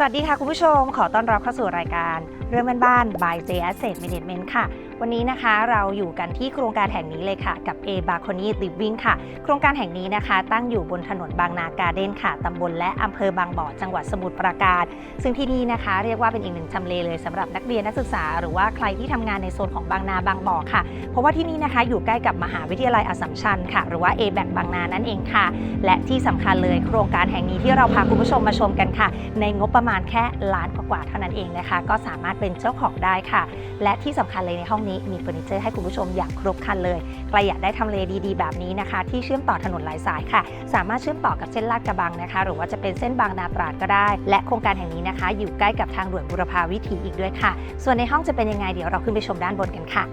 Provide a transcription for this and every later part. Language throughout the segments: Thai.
สวัสดีค่ะคุณผู้ชม ขอต้อนรับเข้าสู่รายการเรื่องบ้านๆ by J Asset Management ค่ะ วันนี้นะคะเราอยู่กันที่โครงการแห่งนี้เลยค่ะ กับ A b a c o n y Living ค่ะ โครงการแห่งนี้นะคะ ตั้งอยู่บนถนนบางนาการ์เด้นค่ะตำบลและอำเภอบางบ่อจังหวัดสมุทรปราการ ซึ่งที่นี่นะคะ เรียกว่าเป็นอีกหนึ่งทำเลเลยสำหรับนักเรียนนักศึกษา หรือว่าใครที่ทำงานในโซนของบางนาบางบ่อค่ะ เพราะว่าที่นี่นะคะอยู่ใกล้กับมหาวิทยาลัยอัสสัมชัญค่ะ หรือว่า A b a c บางนานั่นเองค่ะ และที่สำคัญเลยโครงการแห่งนี้ที่เราพาคุณผู้ชมมาชมกันค่ะ ในงบประมาณแค่ล้านกว่าๆเท่านั้นเองนะคะ ก็สามารถเป็นเจ้าของได้ค่ะ และที่สำคัญเลยในห้องนี้มีเฟอร์นิเจอร์ให้คุณผู้ชมอย่างครบครันเลย ใครอยากได้ทำเลดีๆ แบบนี้นะคะ ที่เชื่อมต่อถนนหลายสายค่ะ สามารถเชื่อมต่อกับเส้นลาดกระบังนะคะ หรือว่าจะเป็นเส้นบางนาตราดก็ได้ และโครงการแห่งนี้นะคะ อยู่ใกล้กับทางด่วนบุรพาวิถีอีกด้วยค่ะ ส่วนในห้องจะเป็นยังไงเดี๋ยวเราขึ้นไปชมด้านบนกันค่ะ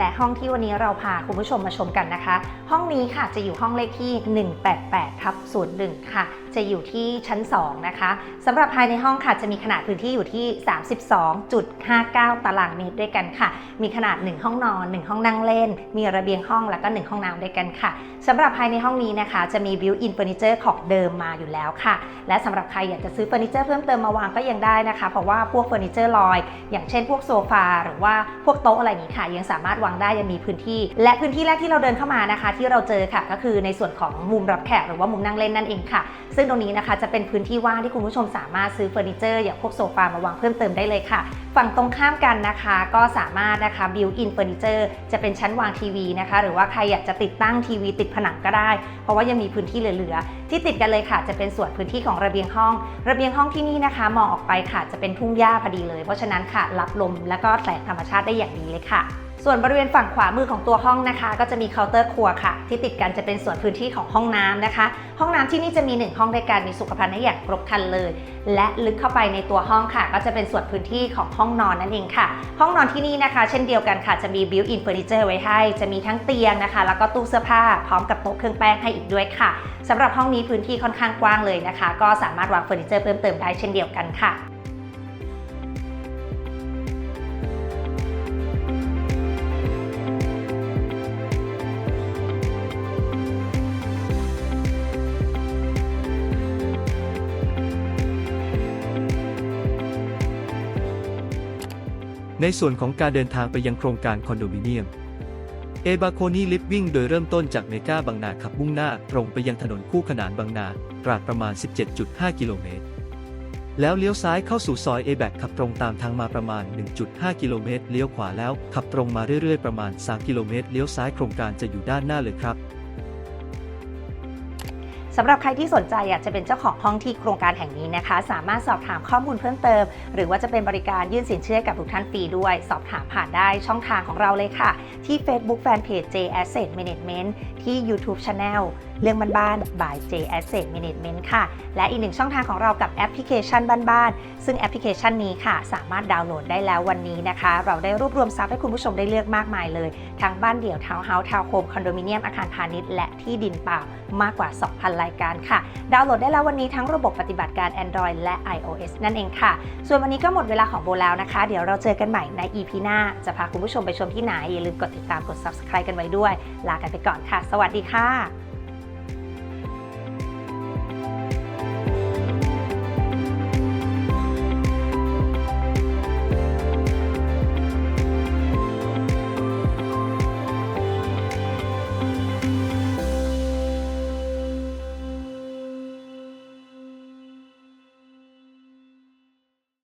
และห้องที่วันนี้เราพาคุณผู้ชมมาชมกันนะคะ ห้องนี้ค่ะจะอยู่ห้องเลขที่ 188ทับ01 ค่ะจะอยู่ที่ชั้น 2 นะคะสำหรับภายในห้องค่ะจะมีขนาดพื้นที่อยู่ที่ 32.59 ตารางเมตรด้วยกันค่ะ มีขนาด 1 ห้องนอน 1 ห้องนั่งเล่น มีระเบียงห้องแล้วก็ 1 ห้องน้ำด้วยกันค่ะสำหรับภายในห้องนี้นะคะ จะมีบิวอินเฟอร์นิเจอร์ของเดิมมาอยู่แล้วค่ะ และสำหรับใครอยากจะซื้อเฟอร์นิเจอร์เพิ่มเติมมาวางก็ยังได้นะคะ เพราะว่าพวกเฟอร์นิเจอร์ลอย อย่างเช่น พวกโซฟาหรือว่าพวกโต๊ะอะไรนี้ค่ะ ยังสามารถวางได้ยังมีพื้นที่ และพื้นที่แรกที่เราเดินเข้ามานะคะ ที่เราเจอค่ะก็คือในส่วนของมุมรับแขกหรือว่ามุมนั่งเล่นนั่นเองค่ะซึ่งตรงนี้นะคะจะเป็นพื้นที่ว่างที่คุณผู้ชมสามารถซื้อเฟอร์นิเจอร์อย่างพวกโซฟามาวางเพิ่มเติมได้เลยค่ะ ฝั่งตรงข้ามกันนะคะก็สามารถนะคะบิวอินเฟอร์นิเจอร์จะเป็นชั้นวางทีวีนะคะ หรือว่าใครอยากจะติดตั้งทีวีติดผนังก็ได้ เพราะว่ายังมีพื้นที่เหลือๆที่ติดกันเลยค่ะ จะเป็นส่วนพื้นที่ของระเบียงห้อง ระเบียงห้องที่นี่นะคะ มองออกไปค่ะจะเป็นทุ่งหญ้าพอดีเลย เพราะฉะนั้นค่ะรับลมและก็แสงธรรมชาติได้อย่างดีเลยค่ะ ส่วนบริเวณฝั่งขวามือของตัวห้องนะคะ ก็จะมีเคาน์เตอร์ครัวค่ะ ที่ติดกันจะเป็นส่วนพื้นที่ของห้องน้ำนะคะ ห้องน้ำที่นี่จะมี 1 ห้องด้วยกันมีสุขภัณฑ์ให้อย่างครบครันเลย และลึกเข้าไปในตัวห้องค่ะ ก็จะเป็นส่วนพื้นที่ของห้องนอนนั่นเองค่ะ ห้องนอนที่นี่นะคะ เช่นเดียวกันค่ะจะมีบิวอินเฟอร์นิเจอร์ไว้ให้ จะมีทั้งเตียงนะคะ แล้วก็ตู้เสื้อผ้าพร้อมกับโต๊ะเครื่องแป้งให้อีกด้วยค่ะสำหรับห้องนี้พื้นที่ค่อนข้างกว้างเลยนะคะ ก็สามารถวางเฟอร์นิเจอร์เพิ่มเติมได้เช่นเดียวกันค่ะ ในส่วนของการเดินทางไปยังโครงการคอนโดมิเนียมเอบาโคนีลิฟวิ่งโดยเริ่มต้นจากเมกาบางนาขับมุ่งหน้าตรงไปยังถนนคู่ขนานบางนาตราดประมาณ 17.5 กิโลเมตร แล้วเลี้ยวซ้ายเข้าสู่ซอยเอแบกขับตรงตามทางมาประมาณ 1.5 กิโลเมตร เลี้ยวขวาแล้วขับตรงมาเรื่อยๆ ประมาณ 3 กิโลเมตร เลี้ยวซ้ายโครงการจะอยู่ด้านหน้าเลยครับ สำหรับใครที่สนใจอยากจะเป็นเจ้าของห้องที่โครงการแห่งนี้นะคะ สามารถสอบถามข้อมูลเพิ่มเติม หรือว่าจะเป็นบริการยื่นสินเชื่อกับทุกท่านฟรีด้วย สอบถามผ่านได้ช่องทางของเราเลยค่ะ ที่ Facebook Fanpage J Asset Management ที่ YouTube Channel เรื่องบ้านๆ by J Asset Management ค่ะ และอีกหนึ่งช่องทางของเรากับแอปพลิเคชันบ้านๆ ซึ่งแอปพลิเคชันนี้ค่ะ สามารถดาวน์โหลดได้แล้ววันนี้นะคะ เราได้รวบรวมทรัพย์ให้คุณผู้ชมได้เลือกมากมายเลย ทั้งบ้านเดี่ยวทาวน์เฮาส์ทาวน์โฮมคอนโดมิเนียมอาคารพาณิชย์และที่ดินเปล่ามากกว่า 2,000 รายการค่ะ ดาวน์โหลดได้แล้ววันนี้ทั้งระบบปฏิบัติการ Android และ iOS นั่นเองค่ะ ส่วนวันนี้ก็หมดเวลาของโบแล้วนะคะ เดี๋ยวเราเจอกันใหม่ใน EP หน้า จะพาคุณผู้ชมไปชมที่ไหนอย่าลืมกดติดตามกด subscribe กันไว้ด้วย ลากันไปก่อนค่ะ สวัสดีค่ะ